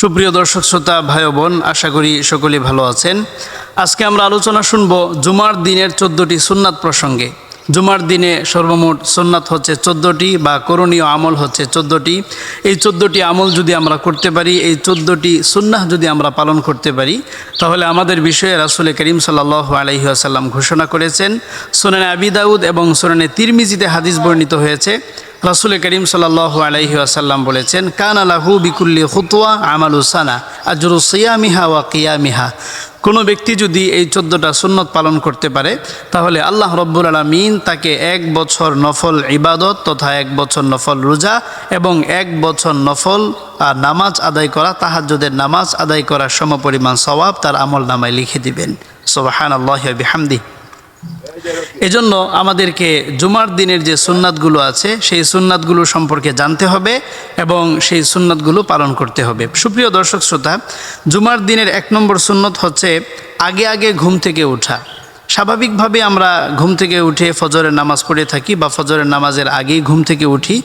সুপ্রিয় দর্শক, শ্রোতা, ভাই বোন, আশা করি সকলে ভালো আছেন। আজকে আমরা আলোচনা শুনব জুমার দিনের চোদ্দোটি সুন্নাত প্রসঙ্গে। জুমার দিনে সর্বমোট সুন্নাত হচ্ছে চোদ্দোটি বা করণীয় আমল হচ্ছে চোদ্দোটি। এই চোদ্দোটি আমল যদি আমরা করতে পারি, এই চোদ্দোটি সুন্নাহ যদি আমরা পালন করতে পারি, তাহলে আমাদের বিষয়ে রাসুল করিম সাল্লাহ আলহি আসাল্লাম ঘোষণা করেছেন। সোনানে আবি দাউদ এবং সোনানে তিরমিজিতে হাদিস বর্ণিত হয়েছে রাসুল করিম সাল্লাহ আলাইহি আসাল্লাম বলেছেন, কান আলাহু বিকুল্লি খুতুয়া আমালুসানা আজরু সিয়ামিহা ওয়া কিয়ামিহা। কোনো ব্যক্তি যদি এই চোদ্দোটা সুন্নত পালন করতে পারে, তাহলে আল্লাহ রব্বুল আলমিন তাকে এক বছর নফল ইবাদত তথা এক বছর নফল রোজা এবং এক বছর নফল আর নামাজ আদায় করা, তাহাজ্জুদের নামাজ আদায় করার সমপরিমাণ সওয়াব তার আমল নামায় লিখে দিবেন। সোবাহান আল্লাহ বিহামদি এজন্য আমাদেরকে জুমার দিনের যে সুন্নাতগুলো আছে, সেই সুন্নাতগুলো সম্পর্কে জানতে হবে এবং সেই সুন্নাতগুলো পালন করতে হবে। সুপ্রিয় দর্শক শ্রোতা, জুমার দিনের এক নম্বর সুন্নত হচ্ছে আগে আগে ঘুম থেকে ওঠা। স্বাভাবিকভাবে আমরা ঘুম থেকে উঠে ফজরের নামাজ পড়ে থাকি বা ফজরের নামাজের আগেই ঘুম থেকে উঠি।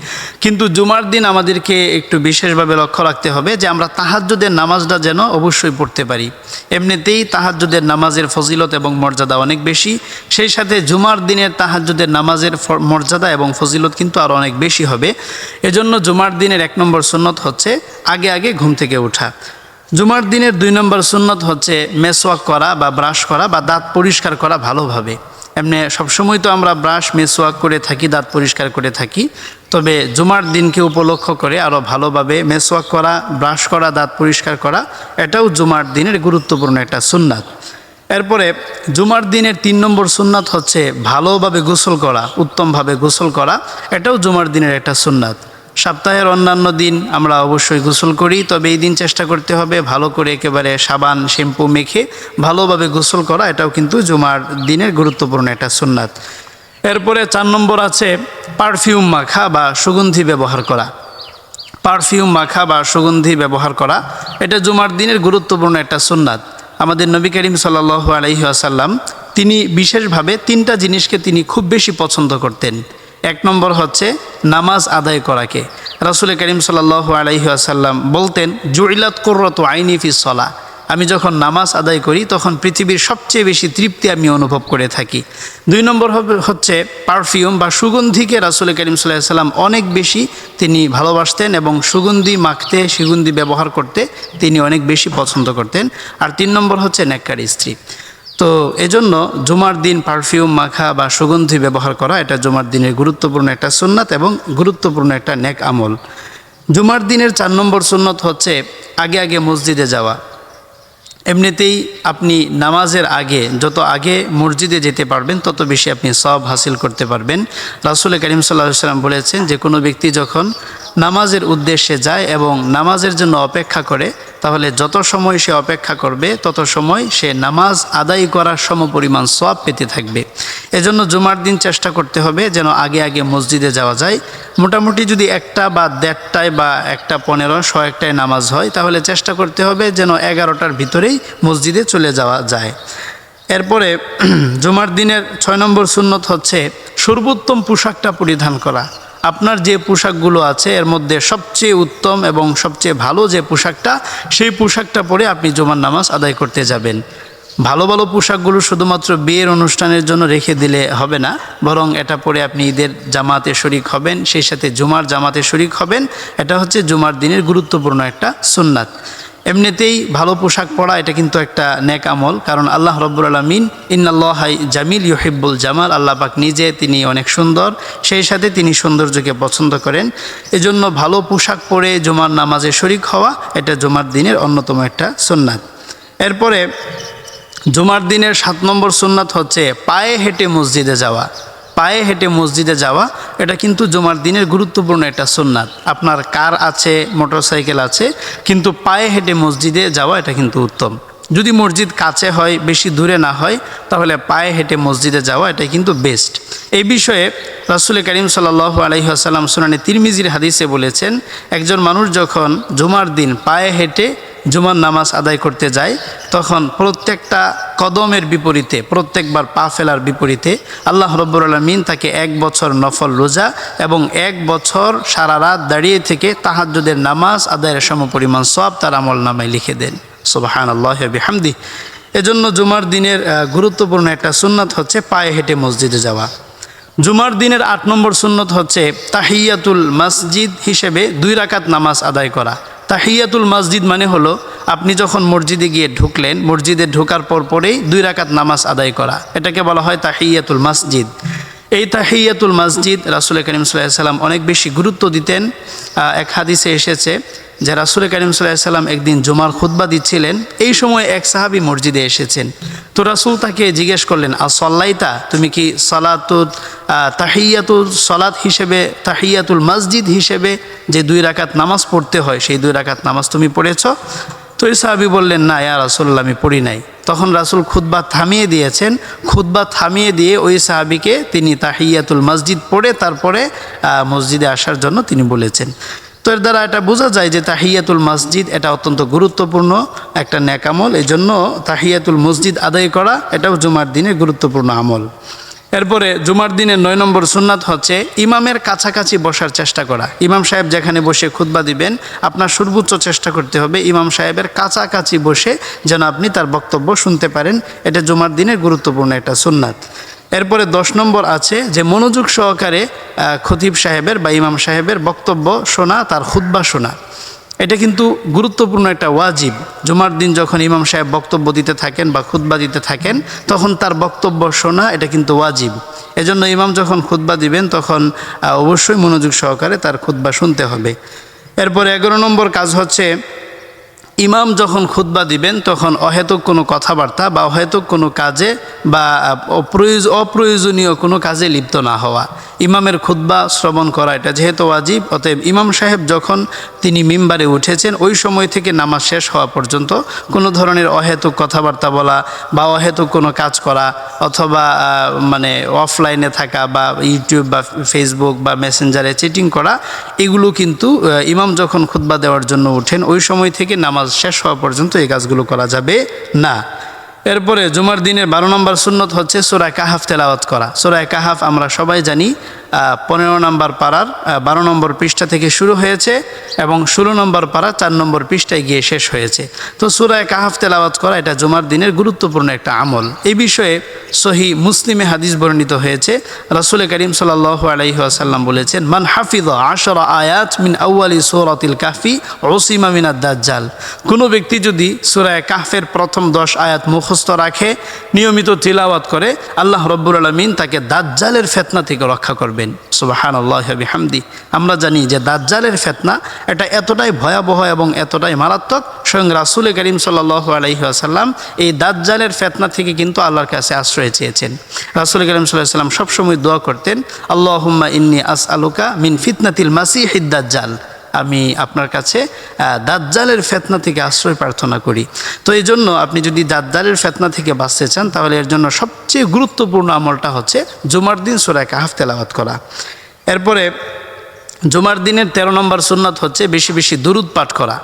কিন্তু জুমার দিন আমাদেরকে একটু বিশেষভাবে লক্ষ্য রাখতে হবে যে আমরা তাহাজ্জুদের নামাজটা যেন অবশ্যই পড়তে পারি। এমনিতেই তাহাজ্জুদের নামাজের ফজিলত এবং মর্যাদা অনেক বেশি। সেই সাথে জুমার দিনের তাহাজ্জুদের নামাজের মর্যাদা এবং ফজিলত কিন্তু আরও অনেক বেশি হবে। এজন্য জুমার দিনের এক নম্বর সুন্নত হচ্ছে আগে আগে ঘুম থেকে ওঠা। জুমার দিনের দুই নম্বর সুন্নত হচ্ছে মেসওয়াক করা বা ব্রাশ করা বা দাঁত পরিষ্কার করা ভালোভাবে। এমনি সবসময় তো আমরা ব্রাশ, মেসওয়াক করে থাকি, দাঁত পরিষ্কার করে থাকি। তবে জুমার দিনকে উপলক্ষ করে আরও ভালোভাবে মেসওয়াক করা, ব্রাশ করা, দাঁত পরিষ্কার করা, এটাও জুমার দিনের গুরুত্বপূর্ণ একটা সুন্নাত। এরপরে জুমার দিনের তিন নম্বর সুন্নাত হচ্ছে ভালোভাবে গোসল করা, উত্তমভাবে গোসল করা, এটাও জুমার দিনের একটা সুন্নাত। সপ্তাহের অন্যান্য দিন আমরা অবশ্যই গোসল করি, তবে এই দিন চেষ্টা করতে হবে ভালো করে একেবারে সাবান, শ্যাম্পু মেখে ভালোভাবে গোসল করা, এটাও কিন্তু জুমার দিনের গুরুত্বপূর্ণ একটা সুন্নাত। এরপরে চার নম্বর আছে পারফিউম মাখা বা সুগন্ধি ব্যবহার করা। পারফিউম মাখা বা সুগন্ধি ব্যবহার করা, এটা জুমার দিনের গুরুত্বপূর্ণ একটা সুন্নাত। আমাদের নবী করিম সাল্লাহ আলহি আসাল্লাম তিনি বিশেষভাবে তিনটা জিনিসকে তিনি খুব বেশি পছন্দ করতেন। এক নম্বর হচ্ছে নামাজ আদায় করাকে। রাসুল করিম সাল্লাহ আসাল্লাম বলতেন, জুইলাত কুর্রত আইনি ফি সলা। আমি যখন নামাজ আদায় করি, তখন পৃথিবীর সবচেয়ে বেশি তৃপ্তি আমি অনুভব করে থাকি। দুই নম্বর হচ্ছে পারফিউম বা সুগন্ধিকে রাসুল করিম সাল্লাম অনেক বেশি তিনি ভালোবাসতেন এবং সুগন্ধি মাখতে, সুগন্ধি ব্যবহার করতে তিনি অনেক বেশি পছন্দ করতেন। আর তিন নম্বর হচ্ছে নেককার স্ত্রী। তো এজন্য জুমার দিন পারফিউম, মাখা বা সুগন্ধি ব্যবহার করা এটা জুমার দিনের গুরুত্বপূর্ণ একটা সুন্নাত এবং গুরুত্বপূর্ণ একটা নেক আমল। জুমার দিনের চার নম্বর সুন্নত হচ্ছে আগে আগে মসজিদে যাওয়া। এমনিতেই আপনি নামাজের আগে, যত আগে মসজিদে যেতে পারবেন, তত বেশি আপনি সব হাসিল করতে পারবেন। রাসুল করিম সাল্লাহ সাল্লাম বলেছেন যে কোনো ব্যক্তি যখন নামাজের উদ্দেশ্যে যায় এবং নামাজের জন্য অপেক্ষা করে, তাহলে যত সময় সে অপেক্ষা করবে, তত সময় সে নামাজ আদায় করার সমপরিমাণ সব পেতে থাকবে। এজন্য জুমার দিন চেষ্টা করতে হবে যেন আগে আগে মসজিদে যাওয়া যায়। মোটামুটি যদি একটা বা দেড়টায় বা একটা পনেরো একটায় নামাজ হয়, তাহলে চেষ্টা করতে হবে যেন এগারোটার ভিতরেই মসজিদে চলে যাওয়া যায়। এরপরে জুমার দিনের ছয় নম্বর সুন্নত হচ্ছে সর্বোত্তম পোশাকটা পরিধান করা। আপনার যে পোশাকগুলো আছে, এর মধ্যে সবচেয়ে উত্তম এবং সবচেয়ে ভালো যে পোশাকটা, সেই পোশাকটা পরে আপনি জুমার নামাজ আদায় করতে যাবেন। ভালো ভালো পোশাকগুলো শুধুমাত্র বিয়ের অনুষ্ঠানের জন্য রেখে দিলে হবে না, বরং এটা পরে আপনি ঈদের জামাতে শরিক হবেন, সেই সাথে জুমার জামাতে শরিক হবেন। এটা হচ্ছে জুমার দিনের গুরুত্বপূর্ণ একটা সুন্নাত। এমনিতেই ভালো পোশাক পরা এটা কিন্তু একটা নেক আমল, কারণ আল্লাহ রব্বুল আলমিন ইন্নাল্লাহাই জামিল ইউহিব্বুল জামাল, আল্লাহ পাক নিজে তিনি অনেক সুন্দর, সেই সাথে তিনি সৌন্দর্যকে পছন্দ করেন। এজন্য ভালো পোশাক পরে জুমার নামাজে শরিক হওয়া এটা জুমার দিনের অন্যতম একটা সুন্নাত। এরপরে জুমার দিনের সাত নম্বর সুন্নাত হচ্ছে পায়ে হেঁটে মসজিদে যাওয়া। পায়ে হেঁটে মসজিদে যাওয়া, এটা কিন্তু জুমার দিনের গুরুত্বপূর্ণ একটা সুন্নাত। আপনার কার আছে, মোটরসাইকেল আছে, কিন্তু পায়ে হেঁটে মসজিদে যাওয়া এটা কিন্তু উত্তম। যদি মসজিদ কাছে হয়, বেশি দূরে না হয়, তাহলে পায়ে হেঁটে মসজিদে যাওয়া এটাই কিন্তু বেস্ট এই বিষয়ে রাসুল করিম সাল্লাহ আলহিহাসাল্লাম সুনানি তিরমিজির হাদিসে বলেছেন, একজন মানুষ যখন জুমার দিন পায়ে হেঁটে জুমার নামাজ আদায় করতে যায়, তখন প্রত্যেকটা কদমের বিপরীতে, প্রত্যেকবার পা ফেলার বিপরীতে আল্লাহ রব্বুর আলমিন তাকে এক বছর নফল রোজা এবং এক বছর সারা রাত দাঁড়িয়ে থেকে তাহাজ্জুদের নামাজ আদায়ের সমপরিমাণ সব তার আমল নামায় লিখে দেন। সোবাহান আল্লাহ হামদি এজন্য জুমার দিনের গুরুত্বপূর্ণ একটা সুন্নাত হচ্ছে পায়ে হেঁটে মসজিদে যাওয়া। জুমার দিনের আট নম্বর সুন্নত হচ্ছে তাহিয়াতুল মসজিদ হিসেবে দুই রাকাত নামাজ আদায় করা। তাহিয়াতুল মসজিদ মানে হলো আপনি যখন মসজিদে গিয়ে ঢুকলেন, মসজিদে ঢোকার পর পরেই দুই রাকাত নামাজ আদায় করা। এটাকে বলা হয় তাহিয়াতুল মসজিদ। এই তাহিয়াতুল মসজিদ রাসুল করিম সাল্লাম অনেক বেশি গুরুত্ব দিতেন। এক হাদিসে এসেছে যে রাসুল করিম সাল্লাম একদিন জুমার খুতবা দিচ্ছিলেন, এই সময় এক সাহাবি মসজিদে এসেছেন। তো রাসুল তাকে জিজ্ঞেস করলেন আর সল্লাইতা তুমি কি সলাতুল তাহিয়াতুল সলাত হিসেবে, তাহিয়াতুল মসজিদ হিসেবে যে দুই রাকাত নামাজ পড়তে হয়, সেই দুই রাকাত নামাজ তুমি পড়েছ? তো এই সাহাবি বললেন, না, ইয়া রাসুল্লাহ আমি পড়ি নাই। তখন রাসুল খুদ্া থামিয়ে দিয়েছেন। খুদ্া থামিয়ে দিয়ে ওই সাহাবিকে তিনি তাহিয়াতুল মসজিদ পড়ে তারপরে মসজিদে আসার জন্য তিনি বলেছেন। তো এর দ্বারা এটা বোঝা যায় যে তাহিয়াতুল মসজিদ এটা অত্যন্ত গুরুত্বপূর্ণ একটা ন্যাকামল। এই জন্য তাহিয়াতুল মসজিদ আদায় করা এটাও জুমার দিনে গুরুত্বপূর্ণ আমল। এরপরে জুমার দিনের নয় নম্বর সুন্নাত হচ্ছে ইমামের কাছাকাছি বসার চেষ্টা করা। ইমাম সাহেব যেখানে বসে খুতবা দিবেন, আপনার সর্বোচ্চ চেষ্টা করতে হবে ইমাম সাহেবের কাছাকাছি বসে যেন আপনি তার বক্তব্য শুনতে পারেন। এটা জুমার দিনের গুরুত্বপূর্ণ একটা সুন্নাত। এরপরে দশ নম্বর আছে যে মনোযোগ সহকারে খতিব সাহেবের বা ইমাম সাহেবের বক্তব্য শোনা, তার খুতবা শোনা। এটা কিন্তু গুরুত্বপূর্ণ একটা ওয়াজিব। জুমার দিন যখন ইমাম সাহেব বক্তব্য দিতে থাকেন বা খুদ্া দিতে থাকেন, তখন তার বক্তব্য শোনা এটা কিন্তু ওয়াজিব। এজন্য ইমাম যখন খুদ্া দিবেন, তখন অবশ্যই মনোযোগ সহকারে তার খুদ্া শুনতে হবে। এরপর এগারো নম্বর কাজ হচ্ছে ইমাম যখন খুতবা দিবেন, তখন অহেতুক কোনো কথাবার্তা বা অহেতুক কোনো কাজে বা অপ্রয়োজ, অপ্রয়োজনীয় কোনো কাজে লিপ্ত না হওয়া। ইমামের খুতবা শ্রবণ করা এটা যেহেতু ওয়াজিব, অতএব ইমাম সাহেব যখন তিনি মিম্বারে উঠেছেন, ওই সময় থেকে নামাজ শেষ হওয়া পর্যন্ত কোনো ধরনের অহেতুক কথাবার্তা বলা বা অহেতুক কোনো কাজ করা অথবা মানে অফলাইনে থাকা বা ইউটিউব বা ফেসবুক বা মেসেঞ্জারে চিটিং করা, এগুলো কিন্তু ইমাম যখন খুতবা দেওয়ার জন্য ওঠেন ওই সময় থেকে নামাজ শেষ হওয়া পর্যন্ত এই কাজগুলো করা যাবে না। এরপরে জুমার দিনের বারো নম্বর সুন্নত হচ্ছে সোরায় কাহাফ তেলাওয়াত করা। সোরায় কাহাফ আমরা সবাই জানি পনেরো নম্বর পাড়ার বারো নম্বর পৃষ্ঠা থেকে শুরু হয়েছে এবং ষোলো নম্বর পাড়া, চার নম্বর পৃষ্ঠায় গিয়ে শেষ হয়েছে। তো সুরায় কাহাফ তেলাওয়াত করা এটা জুমার দিনের গুরুত্বপূর্ণ একটা আমল। এই বিষয়ে সহি মুসলিমে হাদিস বর্ণিত হয়েছে। রাসুল করিম সাল্লাহ আলাইসাল্লাম বলেছেন, মান হাফিজ আশরা আয়াত মিন আউআলি সৌরাতিল কাফি ওসিমা মিনাদ দাজ্জাল। কোনো ব্যক্তি যদি সুরায় কাহফের প্রথম দশ আয়াত মুখস্থ রাখে, নিয়মিত তিলাওয়াত করে, আল্লাহ রব্বুল আলমিন তাকে দাজ্জালের ফেতনা থেকে রক্ষা করবেন সুবাহান আল্লাহ হামদি আমরা জানি যে দাজ্জালের ফেতনা এটা এতটাই ভয়াবহ এবং এতটাই মারাত্মক, স্বয়ং রাসুল করিম সাল্লাহ আলহিহাসাল্লাম এই দাজ্জালের ফেতনা থেকে কিন্তু আল্লাহর কাছে আশ্রয় চেয়েছেন। রাসুল করিম সাল্লাহ সাল্লাম সবসময় দোয়া করতেন আল্লাহ ইন্নি আস আলুকা মিন ফিতনাতিল মাসি দাজ্জাল। আমি আপনার কাছে দাজ্জালের ফেতনা থেকে আশ্রয় প্রার্থনা করি। তো এই জন্য আপনি যদি দাজ্জালের ফেতনা থেকে বাঁচতে চান, তাহলে এর জন্য সবচেয়ে গুরুত্বপূর্ণ আমলটা হচ্ছে জুমার দিন সুরায় কাহাফ তেলাওয়াত করা। এরপরে জুমার দিনের তেরো নম্বর সুন্নাত হচ্ছে বেশি বেশি দুরুদ পাঠ করা।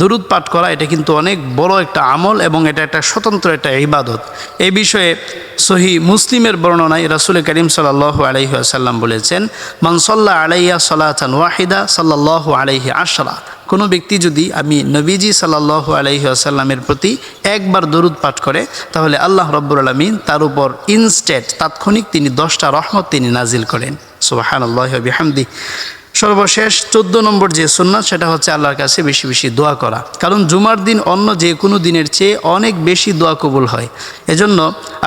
দুরুদ পাঠ করা, এটা কিন্তু অনেক বড় একটা আমল এবং এটা একটা স্বতন্ত্র একটা ইবাদত। এই বিষয়ে সহি মুসলিমের বর্ণনায় রাসুল করিম সাল্লাহ আলহি আসাল্লাম বলেছেন মনসল্লা আলাইয়া সাল্লাহান ওয়াহিদা সাল্লাহ আলাইহি আশরা। কোনো ব্যক্তি যদি আমি নবীজি সাল্লাহ আলহি আসাল্লামের প্রতি একবার দরুদ পাঠ করে, তাহলে আল্লাহ রব্বুর আলমিন তার উপর ইনস্টেট তাৎক্ষণিক তিনি দশটা রহমত তিনি নাজিল করেন। সুবাহান আল্লাহ বিহামদি সর্বশেষ চোদ্দ নম্বর যে সুন্নাত, সেটা হচ্ছে আল্লাহর কাছে বেশি বেশি দোয়া করা। কারণ জুমার দিন অন্য যে কোনো দিনের চেয়ে অনেক বেশি দোয়া কবুল হয়। এজন্য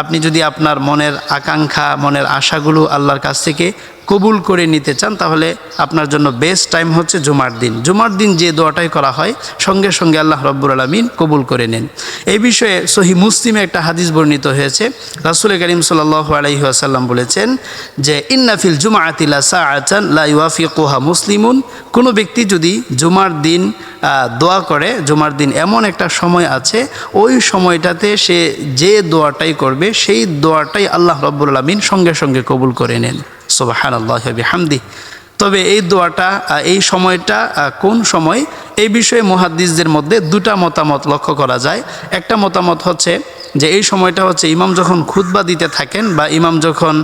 আপনি যদি আপনার মনের আকাঙ্ক্ষা, মনের আশাগুলো আল্লাহর কাছ থেকে কবুল করে নিতে চান, তাহলে আপনার জন্য বেস্ট টাইম হচ্ছে জুমার দিন। জুমার দিন যে দোয়াটাই করা হয়, সঙ্গে সঙ্গে আল্লাহ রব্বুর আলমিন কবুল করে নেন। এই বিষয়ে সহি মুসলিমে একটা হাদিস বর্ণিত হয়েছে। রাসুল করিম সাল্লাহ আলহি আসাল্লাম বলেছেন যে ইন্নাফিল জুমা আতিলা সা আচান লা ইউফি কোহা মুসলিমুন। কোনো ব্যক্তি যদি জুমার দিন দোয়া করে, জুমার দিন এমন একটা সময় আছে, ওই সময়টাতে সে যে দোয়াটাই করবে, সেই দোয়াটাই আল্লাহ রব্বুল আলমিন সঙ্গে সঙ্গে কবুল করে নেন। সোবাহান আল্লাহ হামদি তবে এই দোয়াটা এই সময়টা কোন সময়? এই বিষয়ে মুহাদ্দিসদের মধ্যে দুটা মতামত লক্ষ্য করা যায়। একটা মতামত হচ্ছে যে এই সময়টা হচ্ছে ইমাম যখন খুতবা দিতে থাকেন বা ইমাম যখন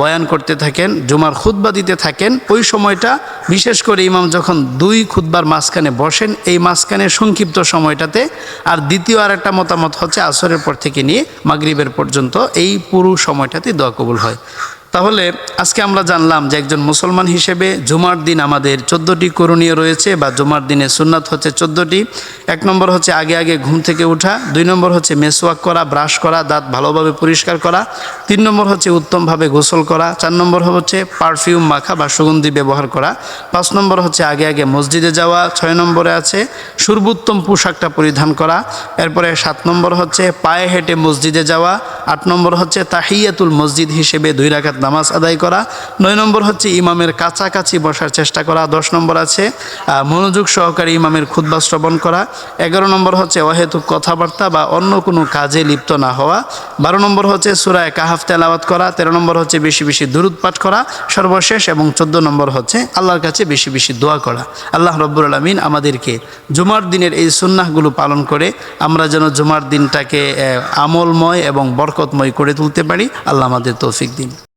বয়ান করতে থাকেন, জুমার খুতবা দিতে থাকেন, ওই সময়টা বিশেষ করে ইমাম যখন দুই খুতবার মাঝখানে বসেন, এই মাঝখানে সংক্ষিপ্ত সময়টাতে। আর দ্বিতীয় আর একটা মতামত হচ্ছে আসরের পর থেকে নিয়ে মাগরিবের পর্যন্ত এই পুরো সময়টাতে দোয়া কবুল হয়। তাহলে আজকে আমরা জানলাম যে একজন মুসলমান হিসেবে জুমার দিন আমাদের চোদ্দোটি করণীয় রয়েছে বা জুমার দিনে সুন্নাত হচ্ছে চোদ্দোটি। এক নম্বর হচ্ছে আগে আগে ঘুম থেকে ওঠা দুই নম্বর হচ্ছে মেসওয়াক করা, ব্রাশ করা, দাঁত ভালোভাবে পরিষ্কার করা, তিন নম্বর হচ্ছে উত্তমভাবে গোসল করা, চার নম্বর হচ্ছে পারফিউম মাখা বা সুগন্ধি ব্যবহার করা, পাঁচ নম্বর হচ্ছে আগে আগে মসজিদে যাওয়া, ছয় নম্বরে আছে সর্বোত্তম পোশাকটা পরিধান করা, এরপরে সাত নম্বর হচ্ছে পায়ে হেঁটে মসজিদে যাওয়া, আট নম্বর হচ্ছে তাহিয়াতুল মসজিদ হিসেবে দুই রাকাত নামাজ আদায় করা। নয় নম্বর হচ্ছে ইমামের কাছাকাছি বসার চেষ্টা করা। দশ নম্বর আছে মনোযোগ সহকারে ইমামের খুদ্া শ্রবণ করা। এগারো নম্বর হচ্ছে অহেতুক কথাবার্তা বা অন্য কোনো কাজে লিপ্ত না হওয়া। বারো নম্বর হচ্ছে সুরায় কাহাফ তেলাওয়াত করা। তেরো নম্বর হচ্ছে বেশি বেশি দুরুদ পাঠ করা। সর্বশেষ এবং চোদ্দ নম্বর হচ্ছে আল্লাহর কাছে বেশি বেশি দোয়া করা। আল্লাহ রব্বুল আলমিন আমাদেরকে জুমার দিনের এই সুন্নাহগুলো পালন করে আমরা যেন জুমার দিনটাকে আমলময় এবং বরকতময় করে তুলতে পারি। আল্লাহ আমাদের তৌফিক দিন।